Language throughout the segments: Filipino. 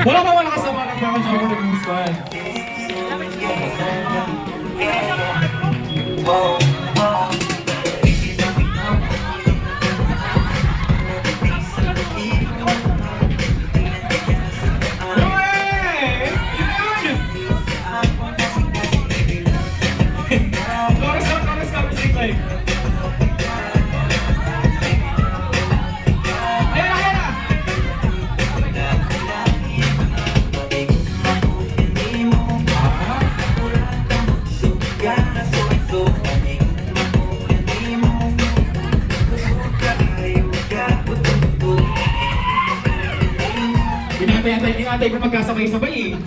Wala pa wala ka sa Pinatay-antay, pinatay ko magkasabay-sabay eh.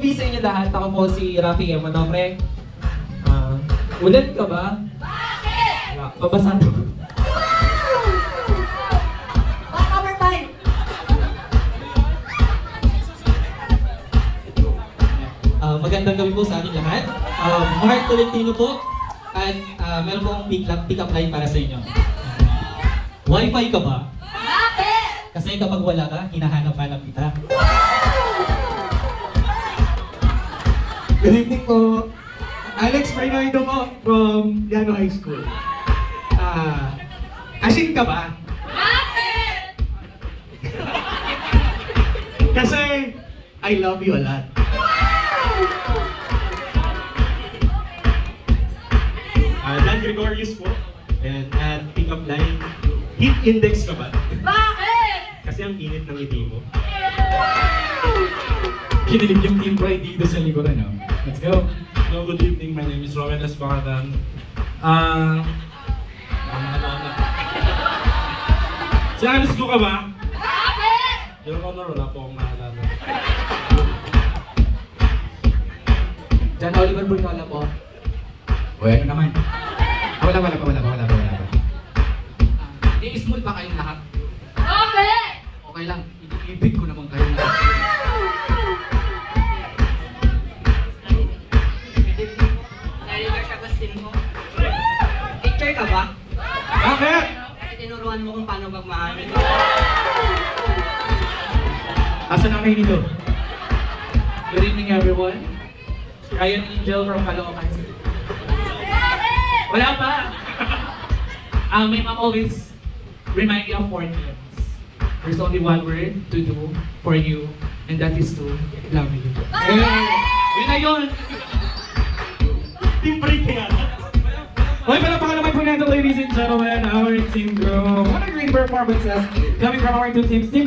Peace sa inyo lahat. Ako po si Rafi M. Manofre. Ah, ulan ka ba? Bakit? Babasa ko. Ah, magandang gabi po sa ating lahat. Um, Mark Tolentino po. At ah, meron pong pick up, pick line para sa inyo. Wi-Fi ka ba? Kasi kapag wala ka, hinahanap-hanap kita. Good evening po. Alex Bernardo po from Yano High School. Ah, asin ka ba? Kasi I love you a lot. Ah, Dan Gregorius po. And at pick up line, heat index ka ba? Kasi ang init ng ngiti mo. Kinilig yung team pride dito sa likuran, no? Let's go. Hello, good evening. My name is Rowan Esbacatan. Ah... naalala. Si Alice ko ka ba? Your Honor, wala po akong naalala. John Oliver Brunola po. O, ano naman? Wala, wala pa, wala pa, wala pa, wala pa. I-smooth ba kayong lahat? Okay lang. Ibig ko naman kayo. Picture ka ba? Bakit? Kasi tinuruan mo kung paano magmahal. Asan ang nito? Good evening everyone. Ryan Angel from Caloocan City. Wala pa! Um, my mom always remind me of four things. There's only one word to do for you, and that is to love you. Eh, yun na yun! Team break ka nga. Okay, palapakan naman po natin, ladies and gentlemen, our team group. What a great performances coming from our two teams. Team